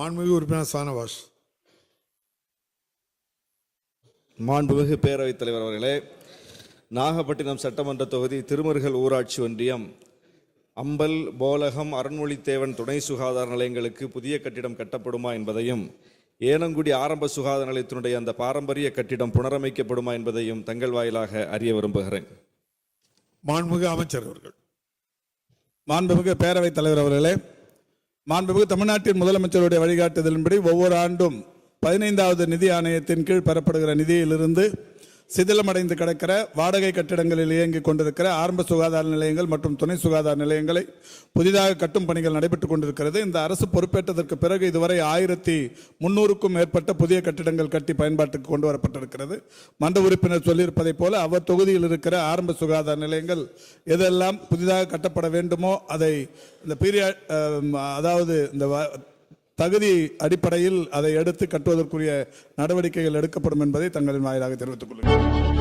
மாண்புமிகு உறுப்பினர் சானவாஸ். மாண்புமிகு பேரவைத் தலைவர் அவர்களே நாகப்பட்டினம் சட்டமன்ற தொகுதி திருமருகல் ஊராட்சி ஒன்றியம் அம்பல் போலகம் அருண்மொழித்தேவன் துணை சுகாதார நிலையங்களுக்கு புதிய கட்டிடம் கட்டப்படுமா என்பதையும் ஏனங்குடி ஆரம்ப சுகாதார நிலையத்தினுடைய அந்த பாரம்பரிய கட்டிடம் புனரமைக்கப்படுமா என்பதையும் தங்கள் வாயிலாக அறிய விரும்புகிறேன். மாண்புமிகு அமைச்சர் அவர்கள். மாண்புமிகு பேரவைத் தலைவர் அவர்களே மாண்புமிகு தமிழ்நாட்டின் முதலமைச்சருடைய வழிகாட்டுதலின்படி ஒவ்வொரு ஆண்டும் பதினைந்தாவது நிதி ஆணையத்தின் கீழ் பெறப்படுகிற நிதியிலிருந்து சிதிலமடைந்து கிடக்கிற வாடகை கட்டிடங்களில் இயங்கிக் கொண்டிருக்கிற ஆரம்ப சுகாதார நிலையங்கள் மற்றும் துணை சுகாதார நிலையங்களை புதிதாக கட்டும் பணிகள் நடைபெற்றுக் கொண்டிருக்கிறது. இந்த அரசு பொறுப்பேற்றதற்கு பிறகு இதுவரை ஆயிரத்தி முன்னூறுக்கும் மேற்பட்ட புதிய கட்டிடங்கள் கட்டி பயன்பாட்டுக்கு கொண்டு வரப்பட்டிருக்கிறது. மன்ற உறுப்பினர் சொல்லியிருப்பதைப் போல அவர் தொகுதியில் இருக்கிற ஆரம்ப சுகாதார நிலையங்கள் எதெல்லாம் புதிதாக கட்டப்பட வேண்டுமோ அதை இந்த பீரியட் அதாவது இந்த வ- தகுதி அடிப்படையில் அதை எடுத்து கட்டுவதற்குரிய நடவடிக்கைகள் எடுக்கப்படும் என்பதை தங்களின் வாயிலாக தெரிவித்துக் கொள்கிறேன்.